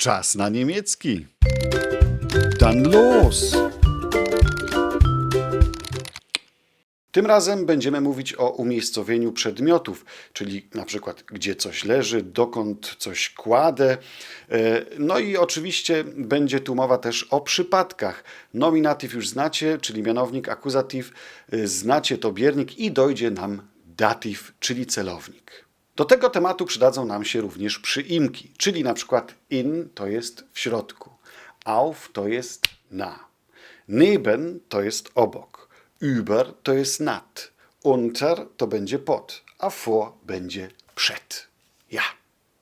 Czas na niemiecki. Dann los! Tym razem będziemy mówić o umiejscowieniu przedmiotów, czyli na przykład gdzie coś leży, dokąd coś kładę. E, No i oczywiście będzie tu mowa też o przypadkach. Nominatyw już znacie, czyli mianownik, akuzatyw, e, znacie to biernik i dojdzie nam datyw, czyli celownik. Do tego tematu przydadzą nam się również przyimki, czyli na przykład in to jest w środku, auf to jest na, neben to jest obok, über to jest nad, unter to będzie pod, a vor będzie przed. Ja.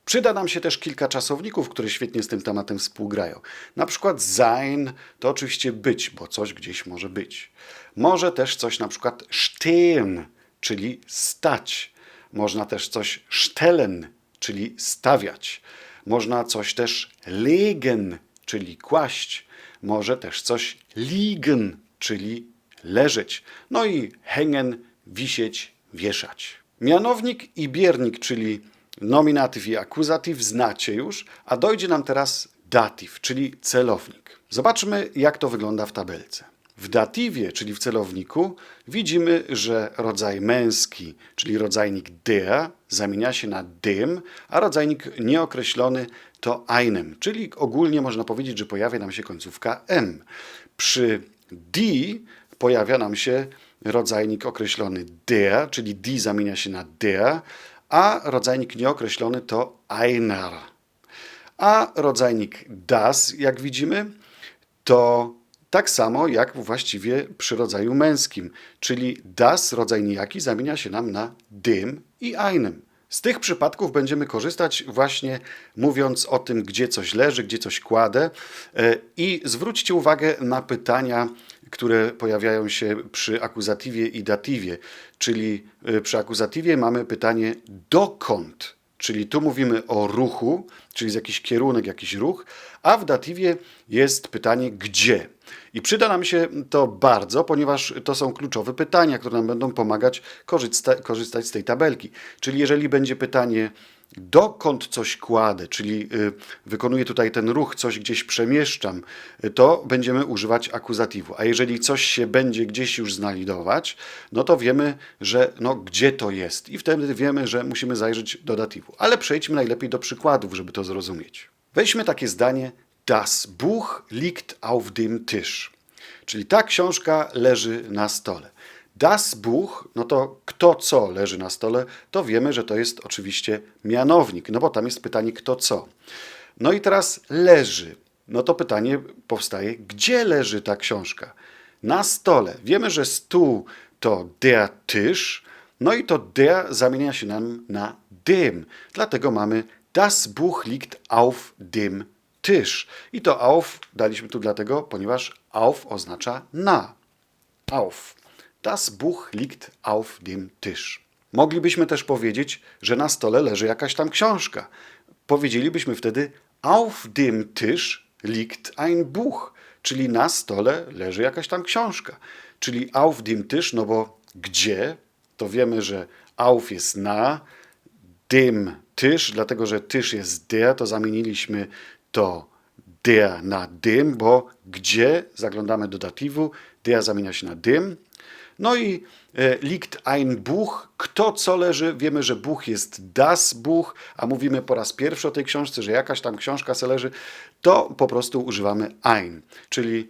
Przyda nam się też kilka czasowników, które świetnie z tym tematem współgrają. Na przykład sein to oczywiście być, bo coś gdzieś może być. Może też coś na przykład stehen, czyli stać. Można też coś stellen, czyli stawiać. Można coś też legen, czyli kłaść. Może też coś liegen, czyli leżeć. No i hängen, wisieć, wieszać. Mianownik i biernik, czyli nominatyw i akuzatyw znacie już, a dojdzie nam teraz datyw, czyli celownik. Zobaczmy, jak to wygląda w tabelce. W datywie, czyli w celowniku, widzimy, że rodzaj męski, czyli rodzajnik der, zamienia się na dem, a rodzajnik nieokreślony to einem, czyli ogólnie można powiedzieć, że pojawia nam się końcówka m. Przy die pojawia nam się rodzajnik określony der, czyli die zamienia się na der, a rodzajnik nieokreślony to einer. A rodzajnik das, jak widzimy, to tak samo jak właściwie przy rodzaju męskim, czyli das, rodzaj nijaki, zamienia się nam na dem i einem. Z tych przypadków będziemy korzystać właśnie mówiąc o tym, gdzie coś leży, gdzie coś kładę. E, I zwróćcie uwagę na pytania, które pojawiają się przy akuzatywie i datywie. Czyli e, przy akuzatywie mamy pytanie dokąd Czyli tu mówimy o ruchu, czyli jest jakiś kierunek, jakiś ruch, a w datywie jest pytanie gdzie. I przyda nam się to bardzo, ponieważ to są kluczowe pytania, które nam będą pomagać korzysta korzystać z tej tabelki. Czyli jeżeli będzie pytanie dokąd coś kładę, czyli y, wykonuję tutaj ten ruch, coś gdzieś przemieszczam, y, to będziemy używać akuzatywu. A jeżeli coś się będzie gdzieś już znajdować, no to wiemy, że no gdzie to jest i wtedy wiemy, że musimy zajrzeć do datywu. Ale przejdźmy najlepiej do przykładów, żeby to zrozumieć. Weźmy takie zdanie Das Buch liegt auf dem Tisch. Czyli ta książka leży na stole. Das Buch, no to kto co leży na stole, to wiemy, że to jest oczywiście mianownik, no bo tam jest pytanie kto co. No i teraz leży. No to pytanie powstaje, gdzie leży ta książka? Na stole. Wiemy, że stół to der Tisch, no i to der zamienia się nam na dem. Dlatego mamy das Buch liegt auf dem Tisch. I to auf daliśmy tu dlatego, ponieważ auf oznacza na. Auf. Das Buch liegt auf dem Tisch. Moglibyśmy też powiedzieć, że na stole leży jakaś tam książka. Powiedzielibyśmy wtedy auf dem Tisch liegt ein Buch, czyli na stole leży jakaś tam książka. Czyli auf dem Tisch, no bo gdzie? To wiemy, że auf jest na, dem Tisch, dlatego że Tisch jest der, to zamieniliśmy to der na dem, bo gdzie zaglądamy do datywu, der zamienia się na dem. No i e, liegt ein Buch. Kto co leży? Wiemy, że Buch jest das Buch, a mówimy po raz pierwszy o tej książce, że jakaś tam książka se leży, to po prostu używamy ein, czyli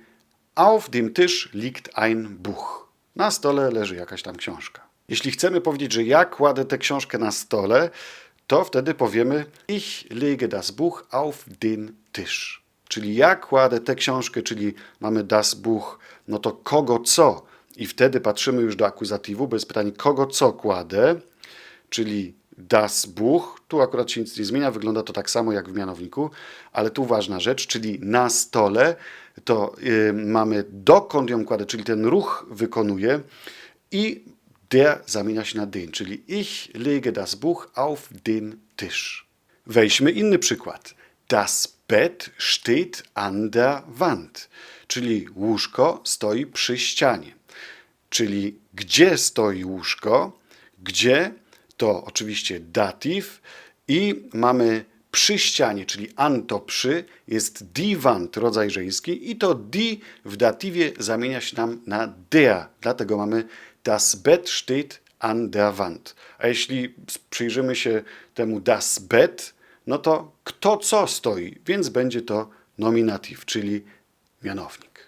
auf dem Tisch liegt ein Buch. Na stole leży jakaś tam książka. Jeśli chcemy powiedzieć, że ja kładę tę książkę na stole, to wtedy powiemy ich lege das Buch auf den Tisch. Czyli ja kładę tę książkę, czyli mamy das Buch, no to kogo co? I wtedy patrzymy już do akuzatywu, bo jest pytanie kogo co kładę, czyli das Buch. Tu akurat się nic nie zmienia, wygląda to tak samo jak w mianowniku, ale tu ważna rzecz, czyli na stole to y, mamy dokąd ją kładę, czyli ten ruch wykonuję i der zamienia się na den, czyli ich lege das Buch auf den Tisch. Weźmy inny przykład. Das Bett steht an der Wand, czyli łóżko stoi przy ścianie. Czyli gdzie stoi łóżko, gdzie to oczywiście datyw i mamy przy ścianie, czyli an to przy, jest die Wand, rodzaj żeński i to die w datywie zamienia się nam na der. Dlatego mamy das Bett steht an der Wand. A jeśli przyjrzymy się temu das Bett, no to kto co stoi, więc będzie to nominatyw, czyli mianownik.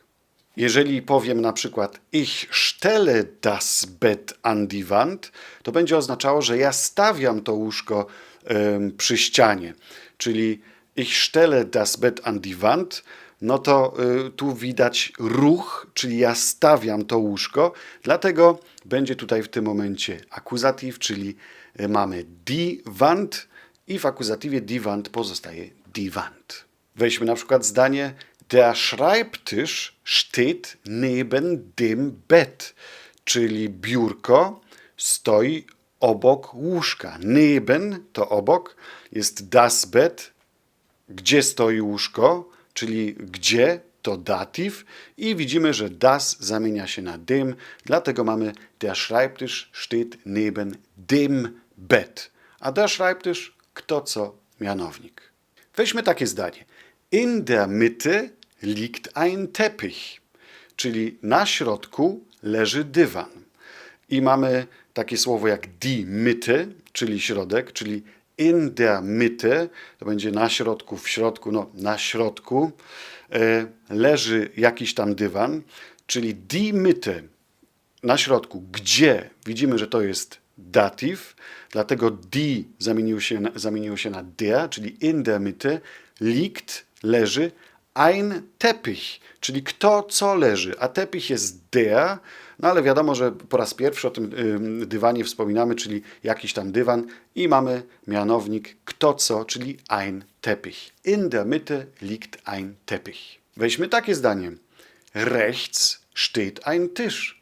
Jeżeli powiem na przykład ich stelle das Bett an die Wand, to będzie oznaczało, że ja stawiam to łóżko em, przy ścianie. Czyli ich stelle das Bett an die Wand, no to y, tu widać ruch, czyli ja stawiam to łóżko, dlatego będzie tutaj w tym momencie akuzatyw, czyli y, mamy die Wand i w akuzatywie die Wand pozostaje die Wand. Weźmy na przykład zdanie Der Schreibtisch steht neben dem Bett, czyli biurko stoi obok łóżka. Neben to obok, jest das Bett, gdzie stoi łóżko, czyli gdzie to datyw i widzimy, że das zamienia się na dem, dlatego mamy der Schreibtisch steht neben dem Bett. A der Schreibtisch kto co mianownik. Weźmy takie zdanie. In der Mitte liegt ein Teppich, czyli na środku leży dywan. I mamy takie słowo jak die Mitte, czyli środek, czyli in der Mitte, to będzie na środku, w środku, no na środku e, leży jakiś tam dywan, czyli die Mitte, na środku, gdzie widzimy, że to jest datyw, dlatego die zamieniło się, zamieniło się na der, czyli in der Mitte, liegt, leży, ein Teppich, czyli kto co leży, a Teppich jest der, no ale wiadomo, że po raz pierwszy o tym ym, dywanie wspominamy, czyli jakiś tam dywan i mamy mianownik kto co, czyli ein Teppich. In der Mitte liegt ein Teppich. Weźmy takie zdanie. Rechts steht ein Tisch,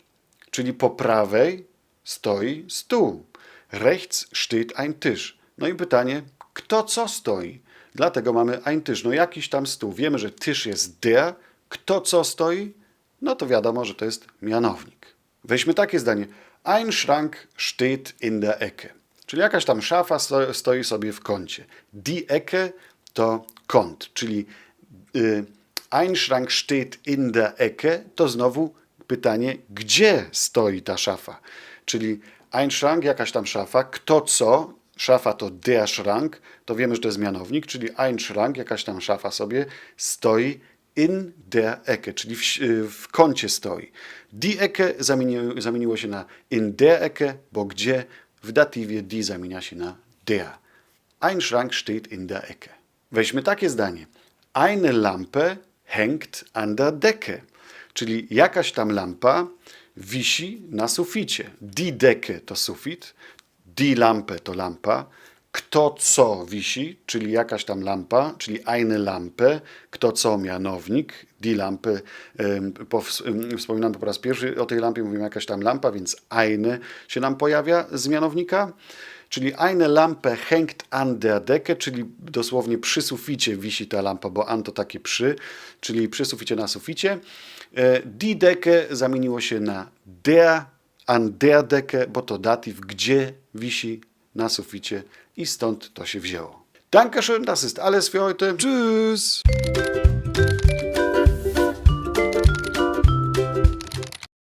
czyli po prawej stoi stół. Rechts steht ein Tisch. No i pytanie, kto co stoi? Dlatego mamy ein Tisch. No jakiś tam stół. Wiemy, że Tisch jest der. Kto co stoi? No to wiadomo, że to jest mianownik. Weźmy takie zdanie. Ein Schrank steht in der Ecke. Czyli jakaś tam szafa sto- stoi sobie w kącie. Die Ecke to kąt, czyli y, ein Schrank steht in der Ecke, to znowu pytanie, gdzie stoi ta szafa? Czyli ein Schrank, jakaś tam szafa, kto co, szafa to der Schrank, to wiemy, że to jest mianownik, czyli ein Schrank, jakaś tam szafa sobie stoi in der Ecke, czyli w, w kącie stoi. Die Ecke zamieniło, zamieniło się na in der Ecke, bo gdzie w datywie die zamienia się na der. Ein Schrank steht in der Ecke. Weźmy takie zdanie. Eine Lampe hängt an der Decke. Czyli jakaś tam lampa wisi na suficie. Die Decke to sufit, die Lampe to lampa. Kto co wisi, czyli jakaś tam lampa, czyli eine Lampe, kto co mianownik, die Lampe, wspominam po raz pierwszy o tej lampie, mówimy jakaś tam lampa, więc eine się nam pojawia z mianownika. Czyli eine Lampe hängt an der Decke, czyli dosłownie przy suficie wisi ta lampa, bo an to takie przy, czyli przy suficie na suficie. E, Die Decke zamieniło się na der, an der Decke, bo to datyw, gdzie wisi na suficie i stąd to się wzięło. Dankeschön, das ist alles für heute. Tschüss!